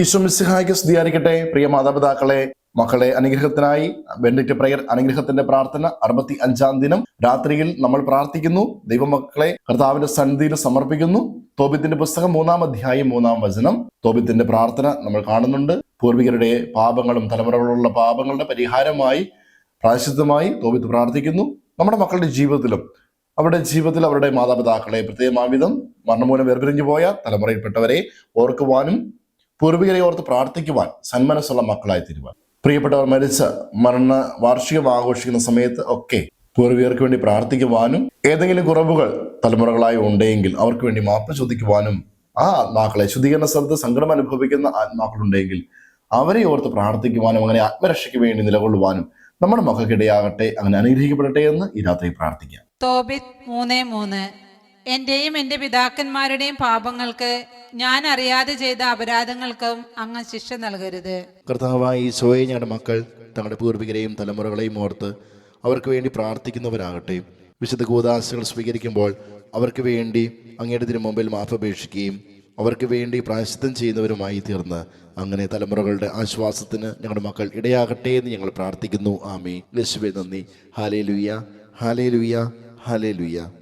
ഈശ്വമിസിഹായ്ക്ക് സ്തുതിയായിരിക്കട്ടെ. പ്രിയ മാതാപിതാക്കളെ മക്കളെ അനുഗ്രഹത്തിനായി ബെൻഡിക്ട് പ്രയർ അനുഗ്രഹത്തിന്റെ പ്രാർത്ഥന അറുപത്തി അഞ്ചാം ദിനം രാത്രിയിൽ നമ്മൾ പ്രാർത്ഥിക്കുന്നു. ദൈവമക്കളെ കർത്താവിന്റെ സന്നിധിയിൽ സമർപ്പിക്കുന്നു. തോബിത്തിന്റെ പുസ്തകം മൂന്നാം അധ്യായം മൂന്നാം വചനം. തോബിത്തിന്റെ പ്രാർത്ഥന നമ്മൾ കാണുന്നുണ്ട്. പൂർവികരുടെ പാപങ്ങളും തലമുറകളുള്ള പാപങ്ങളുടെ പരിഹാരമായി പ്രായശിദ്ധമായി തോബിത്ത് പ്രാർത്ഥിക്കുന്നു. നമ്മുടെ മക്കളുടെ ജീവിതത്തിലും അവരുടെ ജീവിതത്തിൽ അവരുടെ മാതാപിതാക്കളെ പ്രത്യേകമാവിധം മരണമൂലം വേർപിരിഞ്ഞു പോയ തലമുറയിൽപ്പെട്ടവരെ ഓർക്കുവാനും പൂർവികരെ ഓർത്ത് പ്രാർത്ഥിക്കുവാൻ സന്മനസ്സുള്ള മക്കളായി തീരുവാൻ പ്രിയപ്പെട്ടവർ മരിച്ച മരണ വാർഷികം ആഘോഷിക്കുന്ന സമയത്ത് ഒക്കെ പൂർവികർക്ക് വേണ്ടി പ്രാർത്ഥിക്കുവാനും ഏതെങ്കിലും കുറവുകൾ തലമുറകളായി ഉണ്ടെങ്കിൽ അവർക്ക് വേണ്ടി മാപ്പ് ചോദിക്കുവാനും ആ ആത്മാക്കളെ ശുദ്ധീകരണ സ്ഥലത്ത് സങ്കടം അനുഭവിക്കുന്ന ആത്മാക്കളുണ്ടെങ്കിൽ അവരെ ഓർത്ത് പ്രാർത്ഥിക്കുവാനും അങ്ങനെ ആത്മരക്ഷയ്ക്ക് വേണ്ടി നിലകൊള്ളുവാനും നമ്മുടെ മക്കൾക്കിടയാകട്ടെ അങ്ങനെ അനുഗ്രഹിക്കപ്പെടട്ടെ എന്ന് ഈ രാത്രി പ്രാർത്ഥിക്കാം. തോബിത് മൂന്ന് മൂന്ന്. എന്റെയും എന്റെ പിതാക്കന്മാരുടെയും പാപങ്ങൾക്ക് ഞാൻ അറിയാതെ ചെയ്ത അപരാധങ്ങൾക്കും അങ്ങ് ശിക്ഷ നൽകരുത്. കർത്താവായി ഈശോയെ ഞങ്ങളുടെ മക്കൾ തങ്ങളുടെ പൂർവികരെയും തലമുറകളെയും ഓർത്ത് അവർക്ക് വേണ്ടി പ്രാർത്ഥിക്കുന്നവരാകട്ടെ. വിശുദ്ധ കൂതാശകൾ സ്വീകരിക്കുമ്പോൾ അവർക്ക് വേണ്ടി അങ്ങയുടെ തിരു മുമ്പിൽ മാഫപേക്ഷിക്കുകയും അവർക്ക് വേണ്ടി പ്രായശ്ചിത്തം ചെയ്യുന്നവരുമായി തീർന്ന് അങ്ങനെ തലമുറകളുടെ ആശ്വാസത്തിന് ഞങ്ങളുടെ മക്കൾ ഇടയാകട്ടെ എന്ന് ഞങ്ങൾ പ്രാർത്ഥിക്കുന്നു. ആമേ ലശുവെ നന്ദി. ഹാലേ ലുയ്യ ഹാലേ ലുയ്യ ഹാലേ ലുയ്യ